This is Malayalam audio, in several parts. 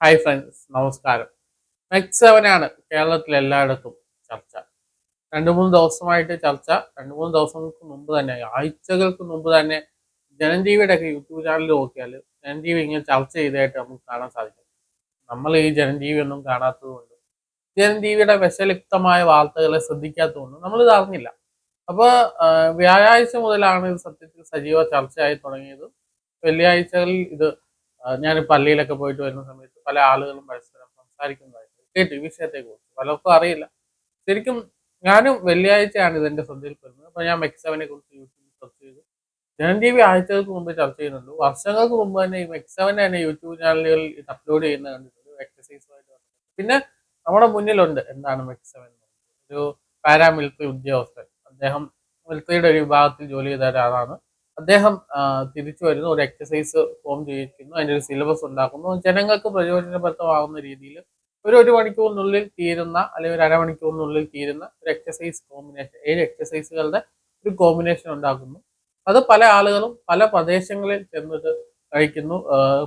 ഹായ് ഫ്രണ്ട്സ് നമസ്കാരം. മെക് സെവനാണ് കേരളത്തിൽ എല്ലായിടത്തും ചർച്ച. രണ്ടു മൂന്ന് ദിവസമായിട്ട് ചർച്ച. രണ്ടു മൂന്ന് ദിവസങ്ങൾക്ക് മുമ്പ് തന്നെ ആഴ്ചകൾക്ക് മുമ്പ് തന്നെ ജനജീവിയുടെ ഒക്കെ യൂട്യൂബ് ചാനൽ നോക്കിയാൽ ജനജീവി ഇങ്ങനെ ചർച്ച ചെയ്തതായിട്ട് നമുക്ക് കാണാൻ സാധിക്കും. നമ്മൾ ഈ ജനജീവി ഒന്നും കാണാത്തതുകൊണ്ട് ജനജീവിയുടെ വിഷലിപ്തമായ വാർത്തകളെ ശ്രദ്ധിക്കാത്തതുകൊണ്ട് നമ്മൾ ഇത് അറിഞ്ഞില്ല. അപ്പോൾ വ്യാഴാഴ്ച മുതലാണ് ഇത് സത്യത്തിൽ സജീവ ചർച്ചയായി തുടങ്ങിയത്. വെള്ളിയാഴ്ചകളിൽ ഇത് ഞാൻ പള്ളിയിലൊക്കെ പോയിട്ട് വരുന്ന സമയത്ത് പല ആളുകളും പരസ്പരം സംസാരിക്കുന്നതായിട്ട് കേട്ടു ഈ വിഷയത്തെ കുറിച്ച് പലർക്കും അറിയില്ല. ശരിക്കും ഞാനും വെള്ളിയാഴ്ചയാണ് ഇതിന്റെ ശ്രദ്ധയിൽപ്പെടുന്നത് അപ്പൊ ഞാൻ മെക്സവനെ കുറിച്ച് യൂട്യൂബിൽ സെർച്ച് ചെയ്തു. ജനൻ ടി വി ആഴ്ചകൾക്ക് മുമ്പ് ചർച്ച ചെയ്യുന്നുണ്ട്. വർഷങ്ങൾക്ക് മുമ്പ് തന്നെ ഈ മെക്സവൻ തന്നെ യൂട്യൂബ് ചാനലുകളിൽ ഇത് അപ്ലോഡ് ചെയ്യുന്ന കണ്ടിട്ടുണ്ട്. എക്സസൈസുമായിട്ട് പിന്നെ നമ്മുടെ മുന്നിലുണ്ട്. എന്താണ് മെക്സവൻ? ഒരു പാരാമിലിറ്ററി ഉദ്യോഗസ്ഥൻ. അദ്ദേഹം മിലിറ്ററിയുടെ ഒരു വിഭാഗത്തിൽ ജോലി ചെയ്ത ഒരാളാണ്. അദ്ദേഹം തിരിച്ചു വരുന്നു ഒരു എക്സസൈസ് ഫോം ചെയ്യിക്കുന്നു അതിന്റെ ഒരു സിലബസ് ഉണ്ടാക്കുന്നു. ജനങ്ങൾക്ക് പ്രയോജനപ്രദമാകുന്ന രീതിയിൽ ഒരു ഒരു മണിക്കൂറിനുള്ളിൽ തീരുന്ന അല്ലെങ്കിൽ ഒരു അരമണിക്കൂറിനുള്ളിൽ തീരുന്ന ഒരു എക്സസൈസ് കോമ്പിനേഷൻ ഏഴ് എക്സസൈസുകളുടെ ഒരു കോമ്പിനേഷൻ ഉണ്ടാക്കുന്നു. അത് പല ആളുകളും പല പ്രദേശങ്ങളിൽ ചെന്നിട്ട് കഴിക്കുന്നു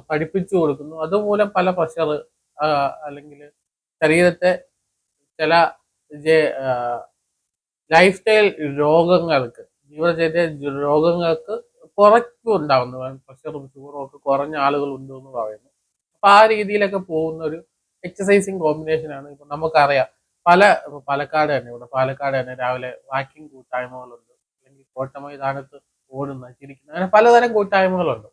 പഠിപ്പിച്ചു കൊടുക്കുന്നു. അതുമൂലം പല പ്രഷർ അല്ലെങ്കിൽ ശരീരത്തെ ചില ലൈഫ് സ്റ്റൈൽ രോഗങ്ങൾക്ക് ജീവിതചര്യ രോഗങ്ങൾക്ക് കുറയ്ക്കും ഉണ്ടാവുന്നു പ്രഷറും ഷുഗറും ഒക്കെ കുറഞ്ഞ ആളുകൾ ഉണ്ട് എന്ന് പറയുന്നു. അപ്പൊ ആ രീതിയിലൊക്കെ പോകുന്ന ഒരു എക്സസൈസിങ് കോമ്പിനേഷൻ ആണ് ഇപ്പൊ നമുക്കറിയാം. പല പാലക്കാട് തന്നെ ഇവിടെ പാലക്കാട് തന്നെ രാവിലെ വാക്കിംഗ് കൂട്ടായ്മകളുണ്ട്. അല്ലെങ്കിൽ കോട്ട മൈതാനത്ത് ഓടുന്ന ചിരിക്കുന്ന അങ്ങനെ പലതരം കൂട്ടായ്മകളുണ്ട്.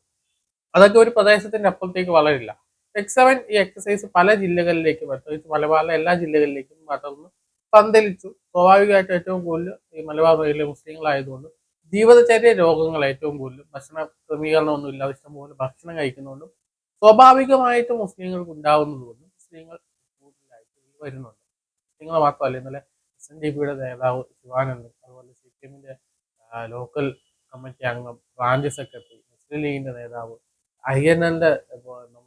അതൊക്കെ ഒരു പ്രദേശത്തിന്റെ അപ്പുറത്തേക്ക് വളരില്ല. എക്സവൻ സെവൻ ഈ എക്സസൈസ് പല ജില്ലകളിലേക്കും പ്രത്യേകിച്ച് മലബാറിലെ എല്ലാ ജില്ലകളിലേക്കും പടർന്ന് പന്തലിച്ചു സ്വാഭാവികമായിട്ട് ഏറ്റവും കൂടുതൽ ഈ മലബാർ മേഖലയിലെ മുസ്ലിങ്ങളായതുകൊണ്ട് ജീവിതചര്യ രോഗങ്ങൾ ഏറ്റവും കൂടുതൽ ഭക്ഷണ ക്രമീകരണമൊന്നും ഇല്ലാതെ ഇഷ്ടംപോലെ ഭക്ഷണം കഴിക്കുന്നതുകൊണ്ടും സ്വാഭാവികമായിട്ട് മുസ്ലിങ്ങൾക്ക് ഉണ്ടാവുന്നതുകൊണ്ടും മുസ്ലിങ്ങൾ കൂടുതലായിട്ട് വരുന്നുണ്ട്. മുസ്ലിങ്ങൾ മാത്രമല്ല ഇന്നലെ എസ് എൻ ഡി പിയുടെ നേതാവ് ശിവാനന്ദ് അതുപോലെ സി പി ലോക്കൽ കമ്മിറ്റി അംഗം ബ്രാഞ്ച് സെക്രട്ടറി മുസ്ലിം ലീഗിന്റെ നേതാവ് അയ്യന്നന്റെ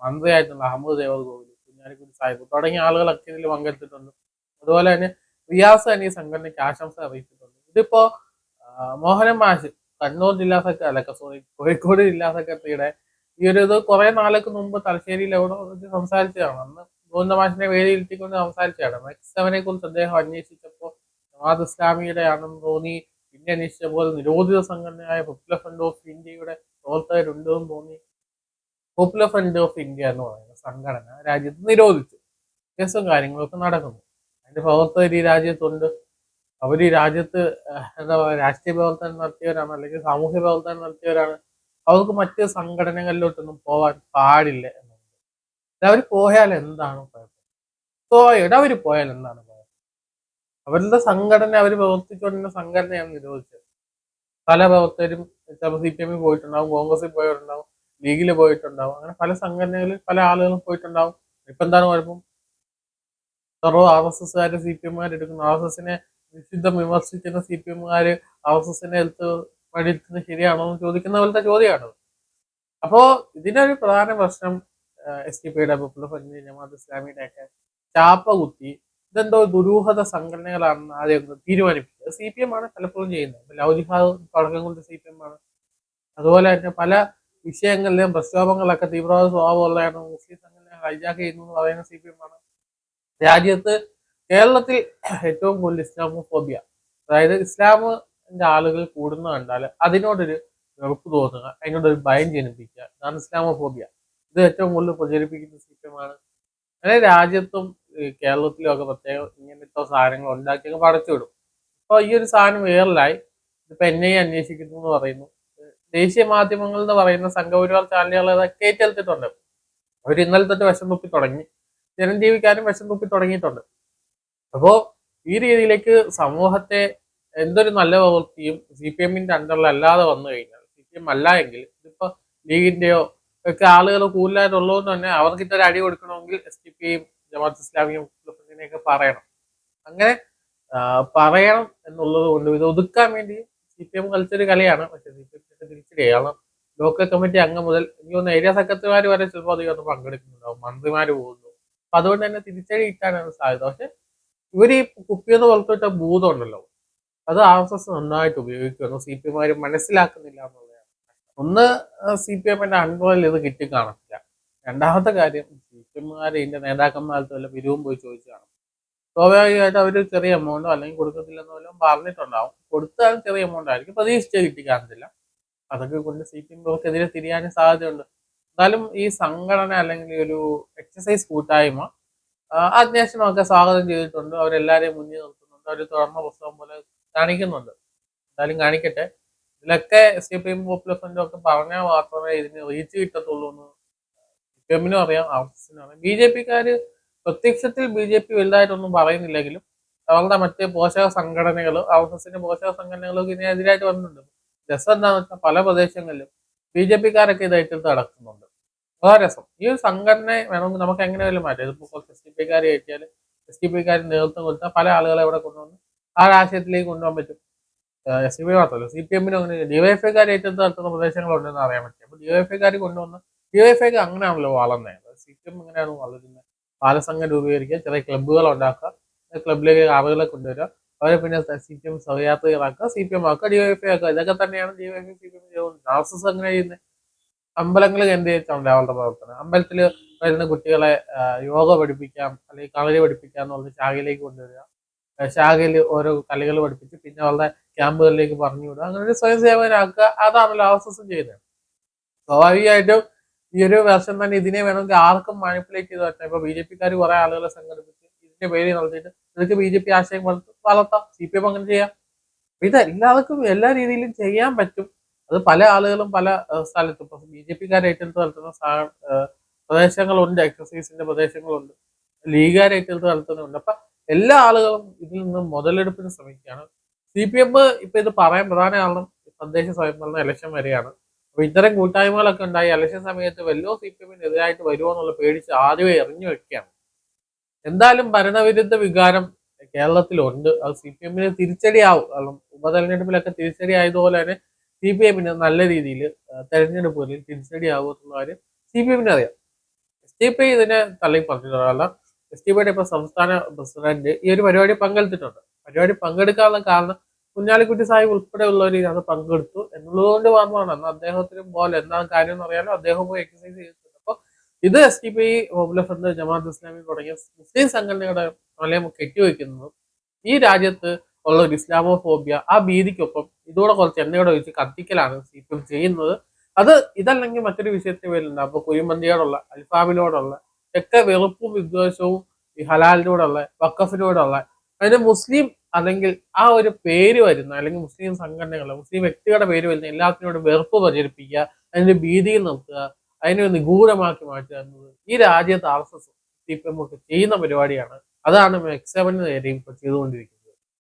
മന്ത്രിയായിട്ടുള്ള അഹമ്മദ് ദേവഗോവിൽ കുഞ്ഞാലിക്കുട്ടി സാഹിബ് തുടങ്ങിയ ആളുകളൊക്കെ ഇതിൽ പങ്കെടുത്തിട്ടുണ്ട്. അതുപോലെ തന്നെ റിയാസ് തന്നെ ഈ സംഘടനയ്ക്ക് ആശംസ അറിയിച്ചിട്ടുണ്ട്. ഇതിപ്പോ മോഹനൻ മാഷ് കണ്ണൂർ ജില്ലാ സെക്രട്ടറി അല്ല സോറി കോഴിക്കോട് ജില്ലാ സെക്രട്ടറിയുടെ ഈ ഒരു ഇത് കുറെ നാൾക്ക് മുമ്പ് തലശ്ശേരിയിൽ എവിടെ വെച്ച് സംസാരിച്ചതാണ്. അന്ന് ഗോവിന്ദ മാഷിനെ വേദിയിലിട്ടിക്കൊണ്ട് സംസാരിച്ചതാണ്. എക്സ് സെവനെ കുറിച്ച് അദ്ദേഹം അന്വേഷിച്ചപ്പോൾ ജമാഅത്ത് ഇസ്ലാമിയുടെ ആണെന്ന് തോന്നി. പിന്നെ അന്വേഷിച്ചപ്പോൾ നിരോധിത സംഘടനയായ പോപ്പുലർ ഫ്രണ്ട് ഓഫ് ഇന്ത്യയുടെ പ്രവർത്തകരുണ്ടെന്ന് തോന്നി. പോപ്പുലർ ഫ്രണ്ട് ഓഫ് ഇന്ത്യ എന്ന് പറയുന്ന സംഘടന രാജ്യത്ത് നിരോധിച്ചു. കേസും കാര്യങ്ങളൊക്കെ നടക്കുന്നു. അതിന്റെ പ്രവർത്തകർ ഈ രാജ്യത്തുണ്ട്. അവർ ഈ രാജ്യത്ത് എന്താ പറയുക രാഷ്ട്രീയ പ്രവർത്തനം നടത്തിയവരാണ് അല്ലെങ്കിൽ സാമൂഹ്യ പ്രവർത്തനം നടത്തിയവരാണ്. അവർക്ക് മറ്റ് സംഘടനകളിലോട്ടൊന്നും പോകാൻ പാടില്ല എന്നുണ്ട്. അവർ പോയാൽ എന്താണ് കുഴപ്പം? പോയത് അവർ പോയാൽ എന്താണ് കുഴപ്പം? അവരുടെ സംഘടന അവർ പ്രവർത്തിച്ചുകൊണ്ടിരുന്ന സംഘടനയാണ് നിരോധിച്ചത്. പല പ്രവർത്തകരും ചിലപ്പോൾ സി പി എമ്മിൽ പോയിട്ടുണ്ടാവും കോൺഗ്രസിൽ പോയിട്ടുണ്ടാവും ലീഗിൽ പോയിട്ടുണ്ടാവും അങ്ങനെ പല സംഘടനകളിൽ പല ആളുകളും പോയിട്ടുണ്ടാവും. ഇപ്പം എന്താണ് കുഴപ്പം? സർവ ആർ എസ് എസ്കാര് സി പി എമ്മുകാർ എടുക്കുന്നു ആർ എസ് എസിനെ നിഷിദ്ധം വിമർശിക്കുന്ന സി പി എമ്മുകാര് ആർ എസ് എസിനെ എടുത്ത് വഴിയിരുത്തുന്നത് ശരിയാണോ എന്ന് ചോദിക്കുന്ന പോലത്തെ ചോദ്യമാണ്. അപ്പോ ഇതിനൊരു പ്രധാന പ്രശ്നം എസ് ടി പിയുടെ പോപ്പുലർ ഫ്രണ്ട് ജമാഅത്ത് ഇസ്ലാമിയുടെ ഒക്കെ ചാപ്പ കുത്തി ഇതെന്തോ ദുരൂഹത സംഘടനകളാണെന്ന് ആദ്യം തീരുമാനിപ്പിച്ചത് സി പി എം ആണ് പലപ്പോഴും ചെയ്യുന്നത്. ലൗജിഹാദ് തുടക്കം കൊണ്ട് സി പി എം ആണ് അതുപോലെ തന്നെ പല വിഷയങ്ങളിലെയും പ്രക്ഷോഭങ്ങളൊക്കെ തീവ്രവാദ സ്വഭാവമുള്ളതാണ്. മുസ്ലിം സംഘടനകൾ ഹൈജാക്ക് ചെയ്യുന്നു എന്ന് പറയുന്ന സി പി എം ആണ് രാജ്യത്ത് കേരളത്തിൽ ഏറ്റവും കൂടുതൽ ഇസ്ലാമോഫോബിയ. അതായത് ഇസ്ലാമിന്റെ ആളുകൾ കൂടുന്ന കണ്ടാൽ അതിനോടൊരു വെറുപ്പ് തോന്നുക അതിനോടൊരു ഭയം ജനിപ്പിക്കുക. ഇതാണ് ഇസ്ലാമോഫോബിയ. ഇത് ഏറ്റവും കൂടുതൽ പ്രചരിപ്പിക്കുന്ന സിസ്റ്റമാണ്. അങ്ങനെ രാജ്യത്തും കേരളത്തിലും ഒക്കെ പ്രത്യേകം ഇങ്ങനത്തെ സാധനങ്ങൾ ഉണ്ടാക്കിയൊക്കെ പടച്ചു വിടും. അപ്പോൾ ഈ ഒരു സാധനം വേറലായി. ഇപ്പൊ എൻ ഐ അന്വേഷിക്കുന്നു എന്ന് പറയുന്നു. ദേശീയ മാധ്യമങ്ങൾ എന്ന് പറയുന്ന സംഘപരിവാർ ചാനലുകൾ അതൊക്കെ ഏറ്റെടുത്തിട്ടുണ്ട്. അവർ ഇന്നലെ തൊട്ട് വിഷം തുടങ്ങി. ജനം ജീവിക്കാനും വിഷം തൂക്കി തുടങ്ങിയിട്ടുണ്ട്. അപ്പോ ഈ രീതിയിലേക്ക് സമൂഹത്തെ എന്തൊരു നല്ല പ്രവൃത്തിയും സി പി എമ്മിന്റെ അണ്ടറിൽ അല്ലാതെ വന്നു കഴിഞ്ഞാൽ സി പി എം അല്ല എങ്കിൽ ഇതിപ്പോ ലീഗിന്റെയോ ഒക്കെ ആളുകൾ കൂടുതലായിട്ടുള്ളതുകൊണ്ട് തന്നെ അവർക്ക് ഇത്ര അടി കൊടുക്കണമെങ്കിൽ എസ് ഡി പിയും ജമാഅത്ത് ഇസ്ലാമിയും ഒക്കെ പറയണം. അങ്ങനെ പറയണം എന്നുള്ളത് കൊണ്ട് ഇത് ഒതുക്കാൻ വേണ്ടി സി പി എം കളിച്ചൊരു കളിയാണ്. പക്ഷെ സി പി എം തിരിച്ചടി കാരണം ലോക്കൽ കമ്മിറ്റി അംഗം മുതൽ എനിക്ക് തോന്നുന്നു ഏരിയ സെക്രട്ടറിമാർ വരെ ചിലപ്പോൾ അധികം പങ്കെടുക്കുന്നുണ്ടാവും. മന്ത്രിമാർ പോകുന്നു. അപ്പൊ അതുകൊണ്ട് തന്നെ തിരിച്ചടി കിട്ടാനാണ് സാധ്യത. പക്ഷെ ഇവർ ഈ കുപ്പിയെന്ന് പുറത്തുവിട്ട ഭൂതം ഉണ്ടല്ലോ അത് ആർ എസ് എസ് നന്നായിട്ട് ഉപയോഗിക്കുന്നു. സി പി എമാര് മനസ്സിലാക്കുന്നില്ല എന്നുള്ളതാണ്. ഒന്ന് സി പി എമ്മിന്റെ അൺപോയിൽ ഇത് കിട്ടി കാണത്തില്ല രണ്ടാമത്തെ കാര്യം സി പി എമ്മുകാർ ഇതിന്റെ നേതാക്കന്മാർക്ക് വല്ല പിരിവും പോയി ചോദിച്ചു കാണും സ്വാഭാവികമായിട്ട് അവർ ചെറിയ എമൗണ്ടോ അല്ലെങ്കിൽ കൊടുക്കത്തില്ലെന്നോ വല്ലതും പറഞ്ഞിട്ടുണ്ടാവും. കൊടുത്താലും ചെറിയ എമൗണ്ട് ആയിരിക്കും പ്രതീക്ഷിച്ച് കിട്ടി കാണത്തില്ല അതൊക്കെ കൊണ്ട് സി പി എമ്മുകൾക്കെതിരെ തിരിയാനും സാധ്യതയുണ്ട്. എന്നാലും ഈ സംഘടന അല്ലെങ്കിൽ ഒരു എക്സസൈസ് കൂട്ടായ്മ അന്വേഷണമൊക്കെ സ്വാഗതം ചെയ്തിട്ടുണ്ട്. അവരെല്ലാവരെയും മുന്നിൽ നിർത്തുന്നുണ്ട്. അവർ തുറന്ന പുസ്തകം പോലെ കാണിക്കുന്നുണ്ട്. എന്തായാലും കാണിക്കട്ടെ. ഇതിലൊക്കെ സി പി എം പോപ്പുലർ ഫ്രണ്ടും ഒക്കെ പറഞ്ഞാൽ മാത്രമേ ഇതിന് റീച്ച് കിട്ടത്തുള്ളൂ എന്ന് സി പി എമ്മിനും അറിയാം ആർ എസ് എസിനും അറിയാം. ബി ജെ പിക്കാർ പ്രത്യക്ഷത്തിൽ ബി ജെ പി വലുതായിട്ടൊന്നും പറയുന്നില്ലെങ്കിലും അവരുടെ മറ്റ് പോഷക സംഘടനകൾ ആർ എസ് എസിന്റെ പോഷക സംഘടനകളൊക്കെ ഇതിനെതിരായിട്ട് വന്നിട്ടുണ്ട്. രസം എന്താണെന്ന് വെച്ചാൽ പല പ്രദേശങ്ങളിലും ബി ജെ പിക്കാരൊക്കെ ഇത് നടക്കുന്നുണ്ട്. അതാ രസം. ഈ ഒരു സംഘടനയെ വേണമെങ്കിൽ നമുക്ക് എങ്ങനെ വല്ലതും മാറ്റാം. ഇതിപ്പോൾ കുറച്ച് എസ് ഡി പിക്കാർ കയറ്റിയാൽ എസ് ഡി പിക്കാർ നേതൃത്വം കൊടുത്താൽ പല ആളുകളെ ഇവിടെ കൊണ്ടുവന്ന് ആ ആശയത്തിലേക്ക് കൊണ്ടുപോകാൻ പറ്റും. എസ് ഡി പി മാത്രമല്ല സി പി എമ്മിനും അങ്ങനെ ഡിവൈഎഫ്ഐക്കാർ ഏറ്റവും നടത്തുന്ന പ്രദേശങ്ങളുണ്ടെന്ന് അറിയാൻ പറ്റും. അപ്പൊ ഡിവൈഎഫ്ഐക്കാർ കൊണ്ടുവന്ന് ഡിവൈഎഫ്ഐക്ക് അങ്ങനെയാണല്ലോ വളർന്നത് സി പി എം ഇങ്ങനെയാണ് വളരുന്നത്. ബാലസംഘം രൂപീകരിക്കുക ചെറിയ ക്ലബ്ബുകൾ ഉണ്ടാക്കുക ക്ലബിലേക്ക് ആളുകളെ കൊണ്ടുവരിക. അവരെ പിന്നെ സി പി എം സഹയാത്രികളാക്കുക സി പി എം ആക്കുക ഡിവൈഎഫ്ഐ ആക്കുക. ഇതൊക്കെ തന്നെയാണ് DYFI C P M S അങ്ങനെ ചെയ്യുന്നത് അമ്പലങ്ങൾ കേന്ദ്രീകരിച്ചാണ് അവരുടെ പ്രവർത്തനം? അമ്പലത്തിൽ വരുന്ന കുട്ടികളെ യോഗ പഠിപ്പിക്കാം അല്ലെങ്കിൽ കളരി പഠിപ്പിക്കാം എന്നുള്ള ശാഖയിലേക്ക് കൊണ്ടുവരിക. ശാഖയിൽ ഓരോ കളികൾ പഠിപ്പിച്ച് പിന്നെ അവരുടെ ക്യാമ്പുകളിലേക്ക് പറഞ്ഞു വിടുക. അങ്ങനെ ഒരു സ്വയം സേവകരാക്കുക. അതാണല്ലോ ആർ എസ് എസ് ചെയ്യുന്നത്. സ്വാഭാവികമായിട്ടും ഈ ഒരു വർഷം തന്നെ ഇതിനെ വേണമെങ്കിൽ ആർക്കും മാനിപ്പുലേറ്റ് ചെയ്ത് പറ്റാം. ഇപ്പൊ ബി ജെ പിക്കാർ കുറെ ആളുകളെ സംഘടിപ്പിച്ച് ഇതിന്റെ പേര് നടത്തിയിട്ട് ഇതൊക്കെ ബി ജെ പി ആശയം വളർത്ത- സി പി എം അങ്ങനെ ചെയ്യാം. ഇത് എല്ലാവർക്കും എല്ലാ രീതിയിലും ചെയ്യാൻ പറ്റും. അത് പല ആളുകളും പല സ്ഥലത്തും. ഇപ്പൊ ബി ജെ പിക്കാർ ഏറ്റെടുത്ത് നടത്തുന്ന പ്രദേശങ്ങളുണ്ട്. എക്സസൈസിന്റെ പ്രദേശങ്ങളുണ്ട്. ലീഗുകാർ ഏറ്റെടുത്ത് നടത്തുന്നുണ്ട്. അപ്പൊ എല്ലാ ആളുകളും ഇതിൽ നിന്ന് മുതലെടുപ്പിന് ശ്രമിക്കുകയാണ്. സി പി എം ഇപ്പൊ ഇത് പറയാൻ പ്രധാന കാരണം തദ്ദേശ സ്വയംഭരണ ഇലക്ഷൻ വരെയാണ്. അപ്പൊ ഇത്തരം കൂട്ടായ്മകളൊക്കെ ഉണ്ടായി. ഇലക്ഷൻ സമയത്ത് വല്ലോ സി പി എമ്മിന് എതിരായിട്ട് വരുമോ എന്നുള്ള പേടിച്ച് ആദ്യമേ എറിഞ്ഞു വെക്കുകയാണ്. എന്തായാലും ഭരണവിരുദ്ധ വികാരം കേരളത്തിലുണ്ട്. അത് സി പി എമ്മിന് തിരിച്ചടിയാവും. കാരണം ഉപതെരഞ്ഞെടുപ്പിലൊക്കെ തിരിച്ചടി ആയതുപോലെ തന്നെ സി പി എമ്മിന് നല്ല രീതിയിൽ തെരഞ്ഞെടുപ്പുകളിൽ തിരിച്ചടിയാവും എന്നുള്ള കാര്യം സി പി എമ്മിന് അറിയാം. എസ് ടി പി ഇതിനെ തള്ളി പറഞ്ഞിട്ടുള്ള എസ് ടി പിയുടെ ഇപ്പൊ സംസ്ഥാന പ്രസിഡന്റ് ഈ ഒരു പരിപാടി പങ്കെടുത്തിട്ടുണ്ട്. പരിപാടി പങ്കെടുക്കാനുള്ള കാരണം കുഞ്ഞാലിക്കുട്ടി സാഹിബ് ഉൾപ്പെടെയുള്ളവർ ഇതിനകത്ത് പങ്കെടുത്തു എന്നുള്ളതുകൊണ്ട് മാത്രമാണ്. അന്ന് അദ്ദേഹത്തിനും പോലെ എന്താണ് കാര്യം എന്ന് അറിയാലോ. അദ്ദേഹം പോയി എക്സസൈസ് അപ്പൊ ഇത് S T P popular front Jamaat Islami തുടങ്ങിയ മുസ്ലിം സംഘടനകളുടെ വലയം കെട്ടിവെക്കുന്നതും ഈ രാജ്യത്ത് ഉള്ള ഒരു ഇസ്ലാമോ ഫോബിയ ആ ഭീതിക്കൊപ്പം ഇതുകൂടെ കുറച്ച് എണ്ണയോടെ ഒഴിച്ച് കത്തിക്കലാണ് സി പി എം ചെയ്യുന്നത്. അത് ഇതല്ലെങ്കിൽ മറ്റൊരു വിഷയത്തിന് പേരിലുണ്ട്. അപ്പൊ കുഴിമന്തിയോടുള്ള അൽഫാമിനോടുള്ള ഒക്കെ വെറുപ്പും വിദ്വേഷവും ഈ ഹലാലിനോടുള്ള വക്കഫിനോടുള്ള അതിന് മുസ്ലിം അല്ലെങ്കിൽ ആ ഒരു പേര് വരുന്ന അല്ലെങ്കിൽ മുസ്ലിം സംഘടനകൾ മുസ്ലിം വ്യക്തികളുടെ പേര് വരുന്ന എല്ലാത്തിനോടും വെറുപ്പ് പ്രചരിപ്പിക്കുക അതിന്റെ ഭീതിയിൽ നിർത്തുക അതിനെ നിഗൂഢമാക്കി മാറ്റുക എന്നത് ഈ രാജ്യത്ത് ആർ എസ് എസ് ഒക്കെ ചെയ്യുന്ന പരിപാടിയാണ്. അതാണ് എക്സാമിന് നേരെയും ഇപ്പൊ ചെയ്തുകൊണ്ടിരിക്കുന്നത്.